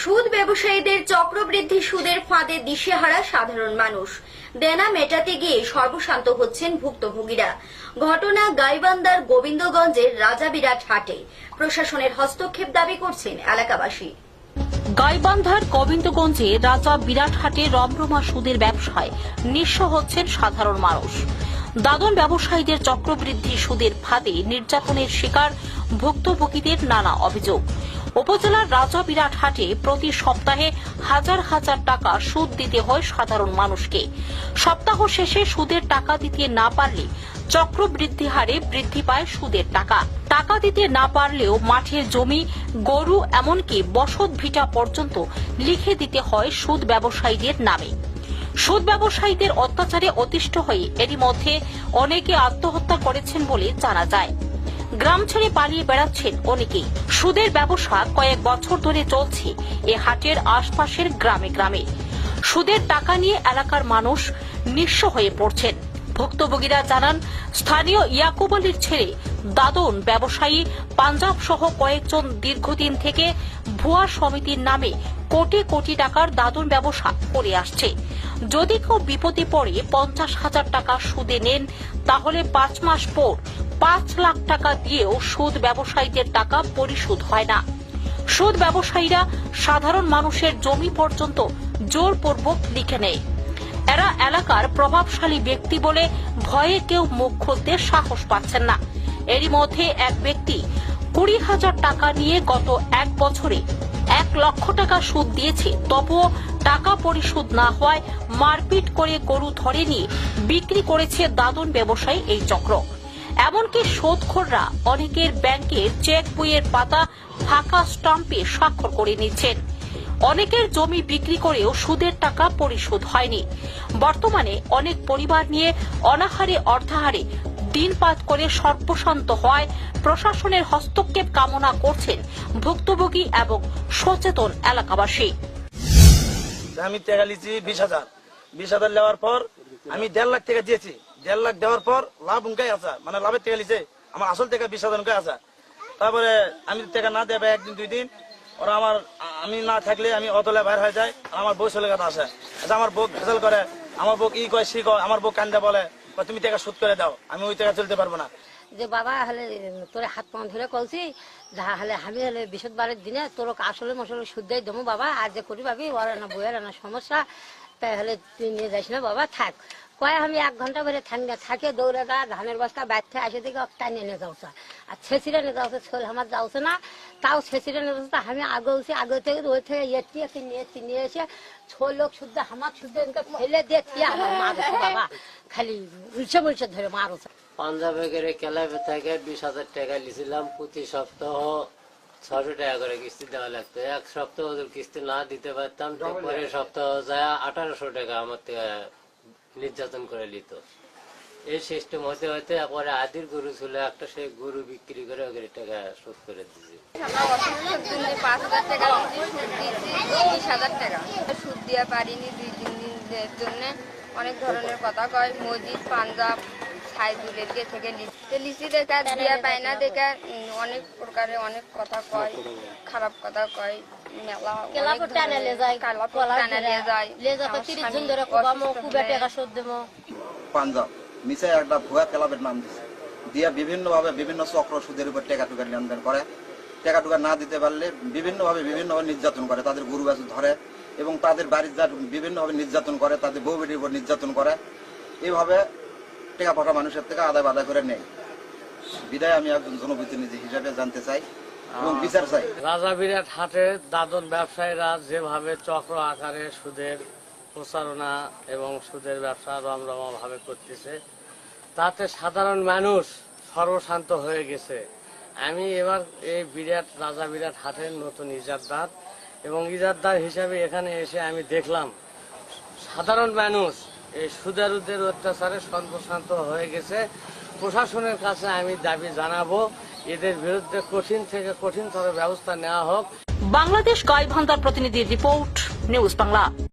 সুদ ব্যবসায়ীদের চক্রবৃদ্ধি সুদের ফাঁদে দিশেহারা সাধারণ মানুষ। দেনা মেটাতে গিয়ে সর্বশান্ত হচ্ছেন ভুক্তভোগীরা। ঘটনা গাইবান্দার গোবিন্দগঞ্জের রাজাবিরাট হাটে। প্রশাসনের হস্তক্ষেপ দাবি করছেন এলাকাবাসী। গাইবান্ধার গোবিন্দগঞ্জে রাজা বিরাট হাটে রমরমা সুদের ব্যবসায় নিঃস্ব হচ্ছেন সাধারণ মানুষ। দাদন ব্যবসায়ীদের চক্রবৃদ্ধি সুদের ফাঁদে নির্যাতনের শিকার ভুক্তভোগীদের নানা অভিযোগ। উপজেলার রাজা বিরাটহাটে প্রতি সপ্তাহে হাজার হাজার টাকা সুদ দিতে হয় সাধারণ মানুষকে। সপ্তাহ শেষে সুদের টাকা দিতে না পারলে চক্রবৃদ্ধি হারে বৃদ্ধি পায় সুদের টাকা। টাকা দিতে না পারলেও মাঠের জমি, গরু এমনকি বসত ভিটা পর্যন্ত লিখে দিতে হয় সুদ ব্যবসায়ীদের নামে। সুদ ব্যবসায়ীদের অত্যাচারে অতিষ্ঠ হয়ে এরই মধ্যে অনেকে আত্মহত্যা করেছেন বলে জানা যায়। গ্রাম ছেড়ে পালিয়ে বেড়াচ্ছেন অনেকেই। সুদের ব্যবসা কয়েক বছর ধরে চলছে এ হাটের আশপাশের গ্রামে গ্রামে। সুদের টাকা নিয়ে এলাকার মানুষ নিঃস্ব হয়ে পড়ছেন। ভুক্তভোগীরা জানান, স্থানীয় ইয়াকুব আলীর ছেলে দাদন ব্যবসায়ী পাঞ্জাব সহ কয়েকজন দীর্ঘদিন থেকে ভুয়া সমিতির নামে কোটি কোটি টাকার দাদন ব্যবসা করে আসছে। যদি কেউ বিপদে পড়ে পঞ্চাশ হাজার টাকা সুদে নেন, তাহলে পাঁচ মাস পর পাঁচ লাখ টাকা দিয়েও সুদ ব্যবসায়ীদের টাকা পরিশোধ হয় না। সুদ ব্যবসায়ীরা সাধারণ মানুষের জমি পর্যন্ত জোরপূর্বক লিখে নেয়। এরা এলাকার প্রভাবশালী ব্যক্তি বলে ভয়ে কেউ মুখ খুলতে সাহস পাচ্ছেন না। এরই মধ্যে এক ব্যক্তি কুড়ি হাজার টাকা নিয়ে গত এক বছরে এক লক্ষ টাকা সুদ দিয়েছে। তবুও টাকা পরিশোধ না হওয়ায় মারপিট করে গরু ধরে নিয়ে বিক্রি করেছে দাদন ব্যবসায়ী এই চক্র। এমনকি শোধখোররা অনেকের ব্যাংকের চেক বইয়ের পাতা ফাঁকা স্টাম্পে স্বাক্ষর করে নিচ্ছেন। অনেকের জমি বিক্রি করেও সুদের টাকা পরিশোধ হয়নি। বর্তমানে অনেক পরিবার নিয়ে অনাহারে অর্ধাহারে দিনপাত করে সর্বশান্ত হয় প্রশাসনের হস্তক্ষেপ কামনা করছেন ভুক্তভোগী এবং সচেতন এলাকাবাসী। আমি বিশ হাজার। বিশ হাজার নেওয়ার পর আমি দেড় লাখ টাকা দিয়েছি। দেড় লাখ দেওয়ার পর লাভ উনকাই মানে লাভের টাকা লিছে। আমার আসল টাকা বিশ হাজার উনকাই তারপরে আমি টাকা না দেবে একদিন, দুই দিন, ওরা আমার, আমি না থাকলে আমি অতলে বাইর হয়ে আর আমার বউ চলে গেছে আসে। আচ্ছা আমার বউ ভেজাল করে, আমার বউ ই কয়, সি কয়, আমার বউ কান্দে বলে তুমি টাকা শোধ করে দাও, আমি ওই টাকা চলতে পারব না। যে বাবা, হলে তোরে হাত পা ধরে কলছি, যা, হলে আমি হলে বৃহস্পতিবারের দিনে তোর আসলে মশলে শুদ্ধই দেবো বাবা, আর যে করি ভাবি, ওর বইয়ের সমস্যা। তাই হলে তুই নিয়ে যাস না বাবা, থাক। কয় আমি এক ঘণ্টা ধরে থাকি থাকে দৌড়ে গা ধানের বস্তা বাইরে আসে দিকে টাইনে নিয়ে যাওছে। আর ছেঁচিরে নিয়ে যাওছে, ছোল আমার যাওছে না। তাও ছেঁচিরে নিয়ে যাচ্ছে আমি আগে উঠছি আগে থেকে ওই থেকে এটি একটি নিয়ে এসে নিয়ে এসে ছো লোক শুদ্ধ আমার শুদ্ধ ফেলে দিয়ে আমার মারছে বাবা। খালি উলছে মুলছে ধরে মারছে। পাঞ্জাবে করে ক্লাবে থেকে বিশ হাজার টাকা লিছিলাম প্রতি সপ্তাহ। ছশো টাকা করে কিস্তি দেওয়া লাগতো। এক সপ্তাহ ওদের কিস্তি না দিতে পারতাম পরের সপ্তাহ যায় আঠারোশো টাকা আমার থেকে নির্যাতন করে নিত। এই সিস্টেম হতে হতে পরে আদির গরু ছিল একটা সেই গরু বিক্রি করে ওদের টাকা শোধ করে দিয়েছি। পাঁচ হাজার টাকা হাজার টাকা। সুদ দিয়ে পারিনি দুই তিন দিনের জন্য। অনেক ধরনের কথা কয় মসজিদ পাঞ্জাব সাইদুলের গে থেকে লিখতে লিচি দেখা দিয়া পায় না দেখা অনেক প্রকারে অনেক কথা কয় খারাপ কথা কয় মেলা অনেক ধরনের কালা টানা নিয়ে যায়। আমার স্বামী অসুস্থ হলে পাঞ্জাব মিশে একটা ভুয়া ক্লাবের নাম দিছে। দিয়ে বিভিন্নভাবে বিভিন্ন চক্র সুদের উপর টেকা টুকা লেনদেন করে। টেকা টুকা না দিতে পারলে বিভিন্ন ভাবে বিভিন্ন ভাবে নির্যাতন করে। তাদের গরু বাছুর ধরে এবং তাদের বাড়ির যা বিভিন্ন ভাবে নির্যাতন করে তাদের বউ বেটির উপর নির্যাতন করে। এইভাবে টেকা পাঠা মানুষের থেকে আদায় বাদায় করে নেয়। বিদায় আমি একজন জনপ্রতিনিধি হিসাবে জানতে চাই এবং বিচার চাই। রাজা বিরাট হাটের দাদন ব্যবসায়ীরা যেভাবে চক্র আকারে সুদের প্রচারণা এবং সুদের ব্যবসা রমরমা ভাবে করতেছে তাতে সাধারণ মানুষ সর্বশান্ত হয়ে গেছে। আমি এবার এই বিরাট রাজা বিরাট হাটের নতুন ইজারদার এবং ইজারদার হিসাবে এখানে এসে আমি দেখলাম সাধারণ মানুষ এই সুদারুদের অত্যাচারে সর্বশান্ত হয়ে গেছে। প্রশাসনের কাছে আমি দাবি জানাব, এদের বিরুদ্ধে কঠিন থেকে কঠিনতর ব্যবস্থা নেওয়া হোক। বাংলাদেশ গাইভান্তার প্রতিনিধি রিপোর্ট, নিউজ বাংলা।